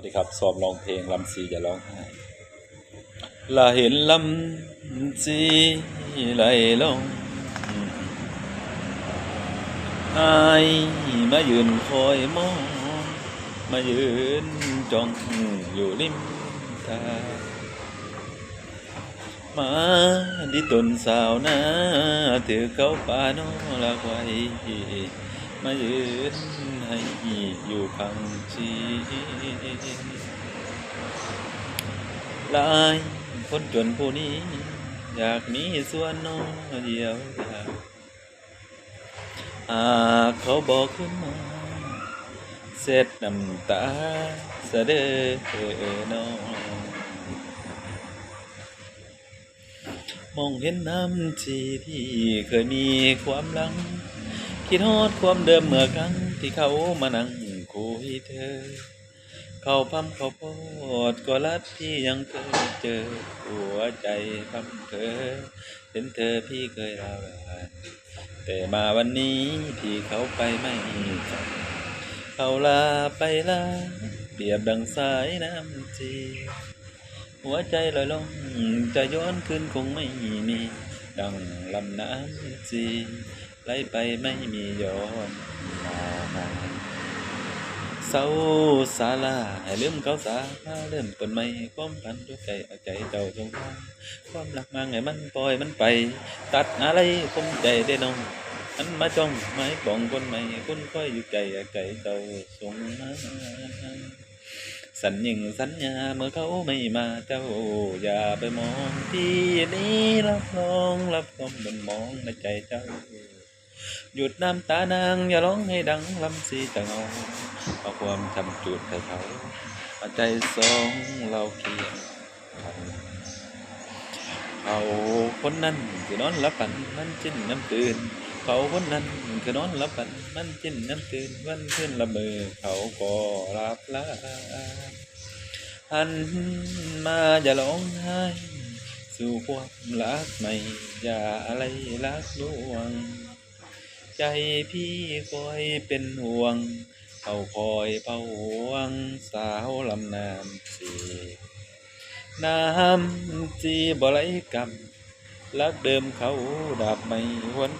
วัสดีครับสอบร้องเพลงลำซีจะร้องไห้ลาเห็นลำซีไหลลงอายมายืนคอยมอง มายืนจ้องอยู่ริมทางมาดิตนสาวนาถือเขาป่าน้อละไว้มายืนให้อยู่ข้างชี ลายคนจนผู้นี้ อยากมีส่วนน้อยเดียวดายหากเขาบอกขึ้นมาเสร็จน้ำตาเสะเดอน้องมองเห็นน้ำทีที่เคยมีความหลัง คิดฮอดความเดิมเมื่อครั้งที่เขามานั่งคุยเธอ เขาพัมเขาโพดก็รัดที่ยังเคยเจอ หัวใจพัมเธอเห็นเธอพี่เคยราวรานแต่มาวันนี้ที่เขาไปไม่กลับเขาลาไปลาเปรียบดังสายน้ำจี หัวใจลอยลงจะย้อนคืนคงไม่มี ดังลำน้ำจีไหลไปไม่มีย้อนมา เศร้าสาลาให้ลืมเขาสาเริ่มต้นใหม่ความพันด้วยใจเอาใจเจ้าจงฟังความรักมาไงมันปล่อยมันไป ตัดอะไรคงใจได้น้องอันมาจ้องไม้ปองคนใหม่คนค่อยอยู่ใจเอาใจเจ้าส่งมาสัญญิงสัญญาเมื่อเขาไม่มาเจ้า อย่าไปมองที่นี้รับรองรับความบนมองในใจเจ้า หยุดน้ำตานางอย่าร้องให้ดังลำสีจะเงาเอาความจำจุดให้เขาอาใจสองเราเคียงเขาคนนั้นคือนอนรับฝันมันจิ้นน้ำตื่นเขาคนนั้นคือนอนรับฝันมันจิ้นน้ำตื่นวันขึ้นละเมอเขาก็รับลาหันมาอย่าร้องไห้สู่ความรักใหม่อย่าอะไรรักลวง ใจพี่คอยเป็นห่วง เขาคอยเป่าห่วงสาวลำน้ำสีน้ำจีบ่ไหลกำลักเดิมเขาดาบไม่หวน